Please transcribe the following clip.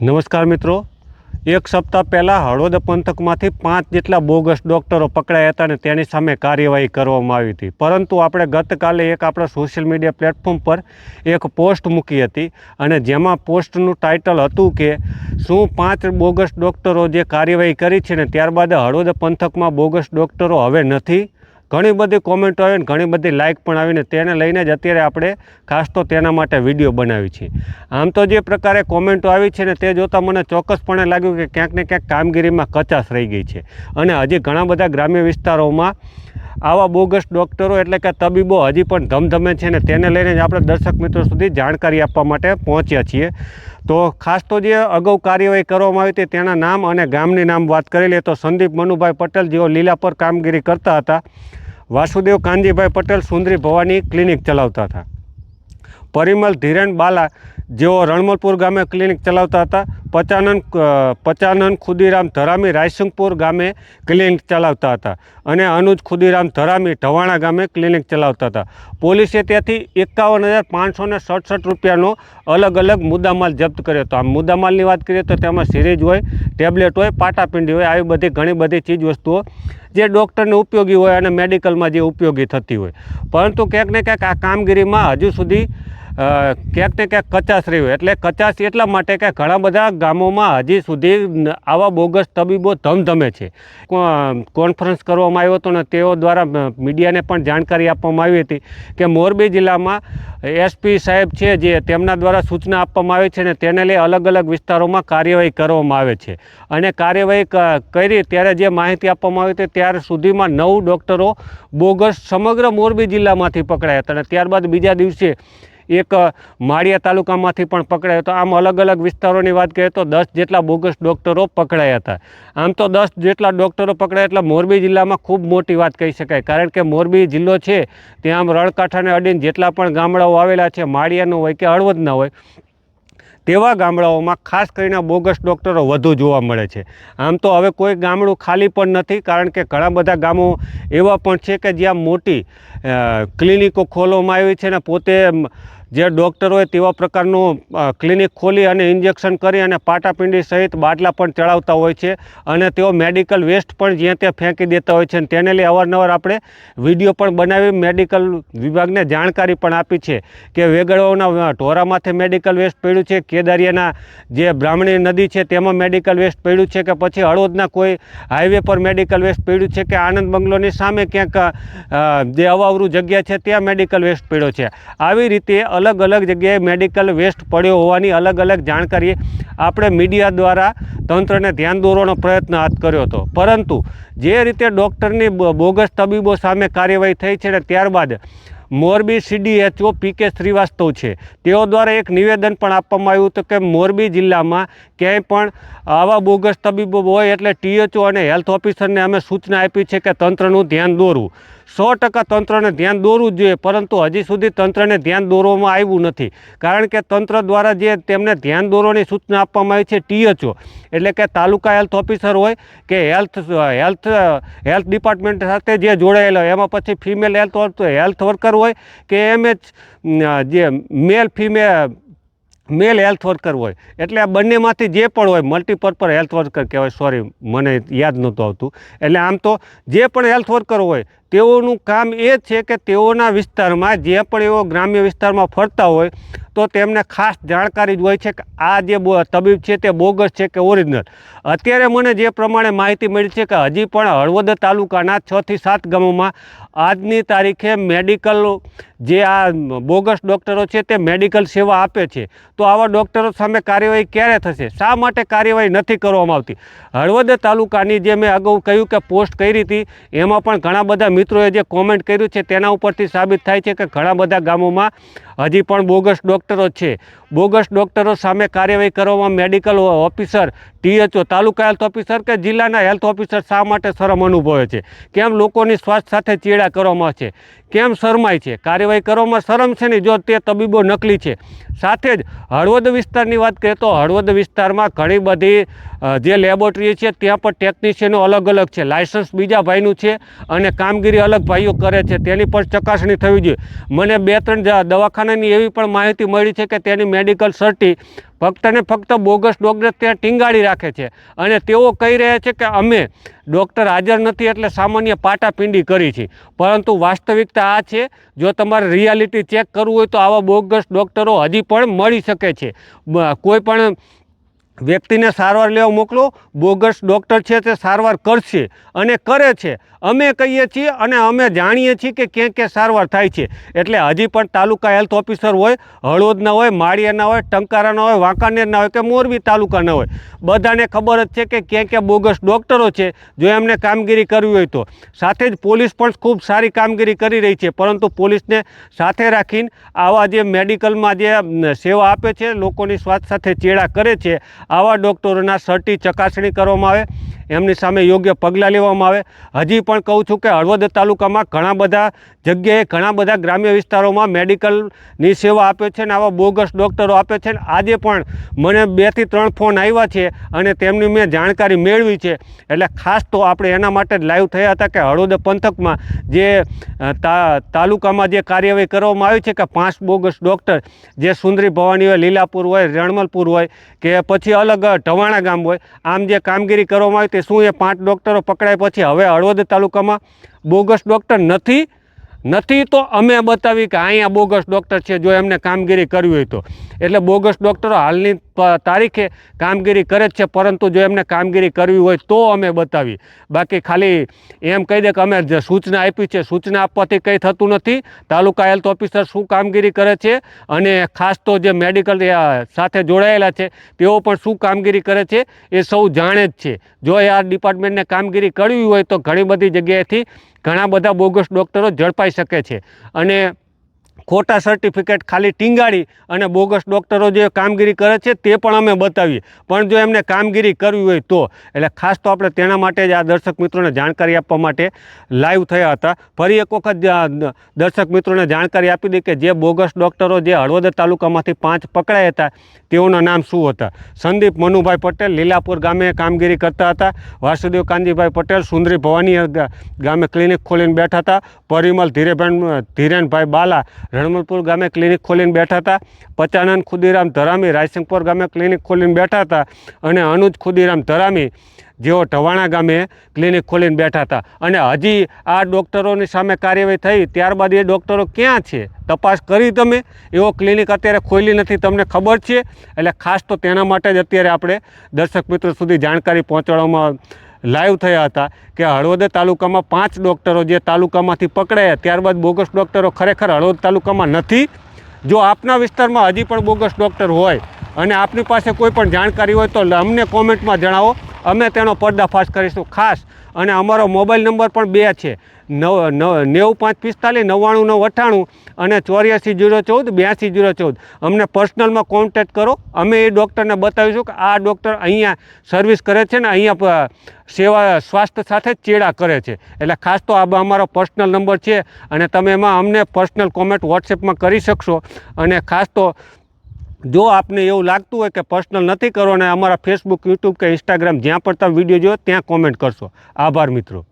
નમસ્કાર મિત્રો. એક સપ્તાહ પહેલાં હળવદ પંથકમાંથી પાંચ જેટલા બોગસ ડૉક્ટરો પકડાયા હતા અને તેની સામે કાર્યવાહી કરવામાં આવી હતી. પરંતુ આપણે ગતકાલે એક આપણા સોશિયલ મીડિયા પ્લેટફોર્મ પર એક પોસ્ટ મૂકી હતી અને જેમાં પોસ્ટનું ટાઇટલ હતું કે, શું પાંચ બોગસ ડૉક્ટરો જે કાર્યવાહી કરી છે ને ત્યારબાદ હળવદ પંથકમાં બોગસ ડૉક્ટરો હવે નથી? ઘણી બધી કોમેન્ટો આવી ને ઘણી બધી લાઇક પણ આવીને તેને લઈને જ અત્યારે આપણે ખાસ તો તેના માટે વીડિયો બનાવી છે. આમ તો જે પ્રકારે કોમેન્ટો આવી છે ને તે જોતાં મને ચોક્કસપણે લાગ્યું કે ક્યાંક ને ક્યાંક કામગીરીમાં કચાશ રહી ગઈ છે. અને હજી ઘણા બધા ગ્રામ્ય વિસ્તારોમાં આવા બોગસ ડૉક્ટરો એટલે કે તબીબો હજી પણ ધમધમે છે ને તેને લઈને જ આપણે દર્શક મિત્રો સુધી જાણકારી આપવા માટે પહોંચ્યા છીએ. તો ખાસ તો જે અગાઉ કાર્યવાહી કરવામાં આવી હતી તેના નામ અને ગામની નામ વાત કરી લઈએ તો સંદીપ મનુભાઈ પટેલ જેઓ લીલા પર કામગીરી કરતા હતા વાસુદેવ કાનજીભાઈ પટેલ સુંદરી ભવાની ક્લિનિક ચલાવતા હતા. પરિમલ ધીરેન બાલા જેઓ રણમલપુર ગામે ક્લિનિક ચલાવતા હતા, પચાનન પચાનન ખુદીરામ ધરામી રાયસિંગપુર ગામે ક્લિનિક ચલાવતા હતા અને અનુજ ખુદીરામ ધરામી ઢવાણા ગામે ક્લિનિક ચલાવતા હતા. પોલીસે ત્યાંથી એકાવન હજાર પાંચસો ને સડસઠ રૂપિયાનો અલગ અલગ મુદ્દામાલ જપ્ત કર્યો હતો. આમ મુદ્દામાલની વાત કરીએ તો તેમાં સિરીજ હોય, ટેબ્લેટ હોય, પાટાપિંડી હોય, આવી બધી ઘણી બધી ચીજ વસ્તુઓ જે ડૉક્ટરને ઉપયોગી હોય અને મેડિકલમાં જે ઉપયોગી થતી હોય. પરંતુ ક્યાંક ને ક્યાંક આ કામગીરીમાં હજુ સુધી ક્યાંક ને ક્યાંક કચાશ રહ્યું. એટલે કચાશ એટલા માટે કે ઘણા બધા ગામોમાં હજી સુધી આવા બોગસ તબીબો ધમધમે છે. કોન્ફરન્સ કરવામાં આવ્યો હતો ને તેઓ દ્વારા મીડિયાને પણ જાણકારી આપવામાં આવી હતી કે મોરબી જિલ્લામાં એસપી સાહેબ છે જે તેમના દ્વારા સૂચના આપવામાં આવી છે ને તેને લઈ અલગ અલગ વિસ્તારોમાં કાર્યવાહી કરવામાં આવે છે. અને કાર્યવાહી કરી ત્યારે જે માહિતી આપવામાં આવી હતી ત્યાર સુધીમાં નવ ડૉક્ટરો બોગસ સમગ્ર મોરબી જિલ્લામાંથી પકડાયા હતા અને ત્યારબાદ બીજા દિવસે એક માળિયા તાલુકામાંથી પણ પકડાયો હતો. આમ અલગ અલગ વિસ્તારોની વાત કરીએ તો દસ જેટલા બોગસ ડૉક્ટરો પકડાયા હતા. આમ તો દસ જેટલા ડૉક્ટરો પકડાયા એટલે મોરબી જિલ્લામાં ખૂબ મોટી વાત કહી શકાય. કારણ કે મોરબી જિલ્લો છે, ત્યાં આમ રણકાંઠાને અડીને જેટલા પણ ગામડાઓ આવેલા છે, માળિયાનું હોય કે હળવદના હોય તેવા ગામડાઓમાં ખાસ કરીને બોગસ ડૉક્ટરો વધુ જોવા મળે છે. આમ તો હવે કોઈ ગામડું ખાલી પણ નથી, કારણ કે ઘણા બધા ગામો એવા પણ છે કે જ્યાં મોટી ક્લિનિકો ખોલવામાં આવી છે ને પોતે જે ડૉક્ટર હોય તેવા પ્રકારનું ક્લિનિક ખોલી અને ઇન્જેક્શન કરી અને પાટાપિંડી સહિત બાટલા પણ ચડાવતા હોય છે અને તેઓ મેડિકલ વેસ્ટ પણ જ્યાં ત્યાં ફેંકી દેતા હોય છે અને તેને લઈ અવારનવાર આપણે વીડિયો પણ બનાવી મેડિકલ વિભાગને જાણકારી પણ આપી છે કે વેગળોના ઢોરામાંથી મેડિકલ વેસ્ટ પડ્યું છે, કેદારિયાના જે બ્રાહ્મણી નદી છે તેમાં મેડિકલ વેસ્ટ પડ્યું છે કે પછી હળવદના કોઈ હાઈવે પર મેડિકલ વેસ્ટ પડ્યું છે કે આનંદ બંગલોની સામે ક્યાંક જે અવાવરું જગ્યા છે ત્યાં મેડિકલ વેસ્ટ પડ્યો છે. આવી રીતે અલગ અલગ જગ્યાએ મેડિકલ વેસ્ટ પડ્યો હોવાની અલગ અલગ જાણકારી આપણે મીડિયા દ્વારા તંત્રને ધ્યાન દોરવાનો પ્રયત્ન હાથ કર્યો હતો. પરંતુ જે રીતે ડૉક્ટરની બોગસ તબીબો સામે કાર્યવાહી થઈ છે ને ત્યારબાદ મોરબી સીડીએચઓ પી કે શ્રીવાસ્તવ છે. તેઓ દ્વારા એક નિવેદન પણ આપવામાં આવ્યું હતું કે મોરબી જિલ્લામાં ક્યાંય પણ આવા બોગસ તબીબો હોય એટલે ટીએચઓ અને હેલ્થ ઓફિસરને અમે સૂચના આપી છે કે તંત્રનું ધ્યાન દોરવું. સો ટકા તંત્રને ધ્યાન દોરવું જોઈએ, પરંતુ હજી સુધી તંત્રને ધ્યાન દોરવામાં આવ્યું નથી. કારણ કે તંત્ર દ્વારા જે તેમને ધ્યાન દોરવાની સૂચના આપવામાં આવી છે ટીએચઓ એટલે કે તાલુકા હેલ્થ ઓફિસર હોય કે હેલ્થ હેલ્થ હેલ્થ ડિપાર્ટમેન્ટ સાથે જે જોડાયેલા હોય, એમાં પછી ફિમેલ હેલ્થ હેલ્થ વર્કર હોય કે એમ જે મેલ ફીમે મેલ હેલ્થ વર્કર હોય. એટલે આ બંનેમાંથી જે પણ હોય મલ્ટીપર્પર હેલ્થ વર્કર કહેવાય સોરી મને યાદ નહોતું આવતું. એટલે આમ તો જે પણ હેલ્થ વર્કર હોય તેઓનું કામ એ છે કે તેઓના વિસ્તારમાં જે પણ એવો ગ્રામ્ય વિસ્તારમાં ફરતા હોય, તો તેમને ખાસ જાણકારી જ હોય છે કે આ જે તબીબ છે તે બોગસ છે કે ઓરિજિનલ. અત્યારે મને જે પ્રમાણે માહિતી મળી છે કે હજી પણ હળવદ તાલુકાના છથી સાત ગામોમાં આજની તારીખે મેડિકલ જે આ બોગસ ડૉક્ટરો છે તે મેડિકલ સેવા આપે છે. તો આવા ડૉક્ટરો સામે કાર્યવાહી ક્યારે થશે? શા માટે કાર્યવાહી નથી કરવામાં આવતી? હળવદ તાલુકાની જે મેં અગાઉ કહ્યું કે પોસ્ટ કરી હતી, એમાં પણ ઘણા બધા મિત્રોએ જે કોમેન્ટ કર્યું છે તેના ઉપરથી સાબિત થાય છે કે ઘણા બધા ગામોમાં હજી પણ બોગસ ડૉક્ટરો છે. બોગસ ડૉક્ટરો સામે કાર્યવાહી કરવામાં medical officer, THO, taluka health officer કે જિલ્લાના હેલ્થ ઓફિસર શા માટે શરમ અનુભવે છે? કેમ લોકોની સ્વાસ્થ્ય સાથે ચેડા કરવામાં છે? કેમ શરમાય છે? કાર્યવાહી કરવામાં શરમ છે ને જો તે તબીબો નકલી છે? સાથે જ હળવદ વિસ્તારની વાત કરીએ તો હળવદ વિસ્તારમાં ઘણી બધી જે લેબોરેટરી છે ત્યાં પણ ટેકનિશિયનો અલગ અલગ છે. લાયસન્સ બીજા ભાઈનું છે અને કામગીરી અલગ ભાઈઓ કરે છે. તેની પણ ચકાસણી થવી જોઈએ. મને બે ત્રણ દવાખાના દવાખાનાની એવી પણ માહિતી મળી છે કે તેની મેડિકલ સર્ટી ફક્તને ફક્ત બોગસ ડૉક્ટર ત્યાં ટીંગાડી રાખે છે. અને તેઓ કહી રહ્યા છે કે અમે ડૉક્ટર હાજર નથી એટલે સામાન્ય પાટાપિંડી કરી છે. પરંતુ વાસ્તવિકતા આ છે, જો તમારે રિયાલિટી ચેક કરવું હોય તો આવા બોગસ ડૉક્ટરો હજી પણ મળી શકે છે. કોઈ પણ વ્યક્તિને સારવાર લેવા મોકલો. બોગસ ડૉક્ટર છે તે સારવાર કરશે અને કરે છે. અમે કહીએ છીએ અને અમે જાણીએ છીએ કે ક્યાં ક્યાં સારવાર થાય છે. એટલે હજી પણ તાલુકા હેલ્થ ઓફિસર હોય હળવદના હોય, માળિયાના હોય, ટંકારાના હોય, વાંકાનેરના હોય કે મોરબી તાલુકાના હોય, બધાને ખબર જ છે કે ક્યાં ક્યાં બોગસ ડૉક્ટરો છે જો એમને કામગીરી કરવી હોય તો. સાથે જ પોલીસ પણ ખૂબ સારી કામગીરી કરી રહી છે. પરંતુ પોલીસને સાથે રાખીને આવા જે મેડિકલમાં જે સેવા આપે છે, લોકોની સ્વાસ્થ્ય સાથે ચેડા કરે છે આવા ડૉક્ટરોના સર્ટી ચકાસણી કરવામાં આવે, એમની સામે યોગ્ય પગલાં લેવામાં આવે. હજી પણ કહું છું કે હળવદ તાલુકામાં ઘણા બધા જગ્યાએ ઘણા બધા ગ્રામ્ય વિસ્તારોમાં મેડિકલની સેવા આપે છે ને આવા બોગસ ડૉક્ટરો આપે છે ને આજે પણ મને બેથી ત્રણ ફોન આવ્યા છે અને તેમની મેં જાણકારી મેળવી છે. એટલે ખાસ તો આપણે એના માટે લાઈવ થયા હતા કે હળવદ પંથકમાં જે તાલુકામાં જે કાર્યવાહી કરવામાં આવી છે કે પાંચ બોગસ ડૉક્ટર, જે સુંદરી ભવાની હોય લીલાપુર હોય, રણમલપુર હોય, કે પછી અલગ ઢવાણા ગામ હોય. આમ જે કામગીરી કરવામાં આવી તે શું એ પાંચ ડૉક્ટરો પકડાય પછી હવે હળવદ તાલુકામાં બોગસ ડૉક્ટર નથી. નથી તો અમે બતાવી કે અહીંયા બોગસ ડૉક્ટર છે, જો એમને કામગીરી કરવી હોય તો. એટલે બોગસ ડૉક્ટરો હાલની તારીખે કામગીરી કરે જ છે, પરંતુ જો એમને કામગીરી કરવી હોય તો અમે બતાવી બાકી ખાલી એમ કહી દે કે અમે જે સૂચના આપી છે, સૂચના આપવાથી કંઈ થતું નથી. તાલુકા હેલ્થ ઓફિસર શું કામગીરી કરે છે અને ખાસ તો જે મેડિકલ સાથે જોડાયેલા છે, તેઓ પણ શું કામગીરી કરે છે એ સૌ જાણે જ છે. જો એ આ ડિપાર્ટમેન્ટને કામગીરી કરવી હોય તો ઘણી બધી જગ્યાએથી ઘણા બધા બોગસ ડૉક્ટરો ઝડપાઈ શકે છે. અને ખોટા સર્ટિફિકેટ ખાલી ટીંગાડી અને બોગસ ડૉક્ટરો જે કામગીરી કરે છે તે પણ અમે બતાવીએ. પણ જો એમને કામગીરી કરવી હોય તો, એટલે ખાસ તો આપણે તેના માટે જ આ દર્શક મિત્રોને જાણકારી આપવા માટે લાઈવ થયા હતા. ફરી એક વખત દ- દર્શક મિત્રોને જાણકારી આપી દઈ કે જે બોગસ ડૉક્ટરો જે હળવદર તાલુકામાંથી પાંચ પકડાયા હતા, તેઓના નામ શું હતા? સંદીપ મનુભાઈ પટેલ લીલાપુર ગામે કામગીરી કરતા હતા. વાસુદેવ કાંજીભાઈ પટેલ સુંદરી ભવાની ગામે ક્લિનિક ખોલીને બેઠા હતા. પરિમલ ધીરેભાઈ ધીરેનભાઈ બાલા રણમલપુર ગામે ક્લિનિક ખોલીને બેઠા હતા. પચાનંદ ખુદીરામ ધરામી રાયસિંગપુર ગામે ક્લિનિક ખોલીને બેઠા હતા અને અનુજ ખુદીરામ ધરામી જેઓ ઢવાણા ગામે ક્લિનિક ખોલીને બેઠા હતા. અને હજી આ ડૉક્ટરોની સામે કાર્યવાહી થઈ, ત્યારબાદ એ ડૉક્ટરો ક્યાં છે? તપાસ કરી તમે? એવો ક્લિનિક અત્યારે ખોલી નથી, તમને ખબર છે? એટલે ખાસ તો તેના માટે જ અત્યારે આપણે દર્શક મિત્રો સુધી જાણકારી પહોંચાડવામાં લાઈવ થયા હતા કે હળવદ તાલુકામાં પાંચ ડૉક્ટરો જે તાલુકામાંથી પકડાયા, ત્યારબાદ બોગસ ડૉક્ટરો ખરેખર હળવદ તાલુકામાં નથી. જો આપના વિસ્તારમાં હજી પણ બોગસ ડૉક્ટર હોય અને આપની પાસે કોઈ પણ જાણકારી હોય તો અમને કોમેન્ટમાં જણાવો. અમે તેનો પર્દાફાશ કરીશું ખાસ. અને અમારો મોબાઈલ નંબર પણ બે છે. નવ નવ, નેવું પાંચ પિસ્તાલીસ, નવ્વાણું, નવ અઠ્ઠાણું અને ચોર્યાસી જીરો ચૌદ, બ્યાસી જીરો ચૌદ. અમને પર્સનલમાં કોન્ટેક્ટ કરો. અમે એ ડૉક્ટરને બતાવીશું કે આ ડૉક્ટર અહીંયા સર્વિસ કરે છે ને અહીંયા સેવા, સ્વાસ્થ્ય સાથે ચેડા કરે છે. એટલે ખાસ તો આ અમારો પર્સનલ નંબર છે અને તમે એમાં અમને પર્સનલ કોમેન્ટ વોટ્સએપમાં કરી શકશો. અને ખાસ તો જો આપને એવું લાગતું હોય કે પર્સનલ નથી કરો અને અમારા ફેસબુક યુટ્યુબ કે ઇન્સ્ટાગ્રામ જ્યાં પણ તમે વીડિયો જોયો ત્યાં કોમેન્ટ કરશો. આભાર મિત્રો.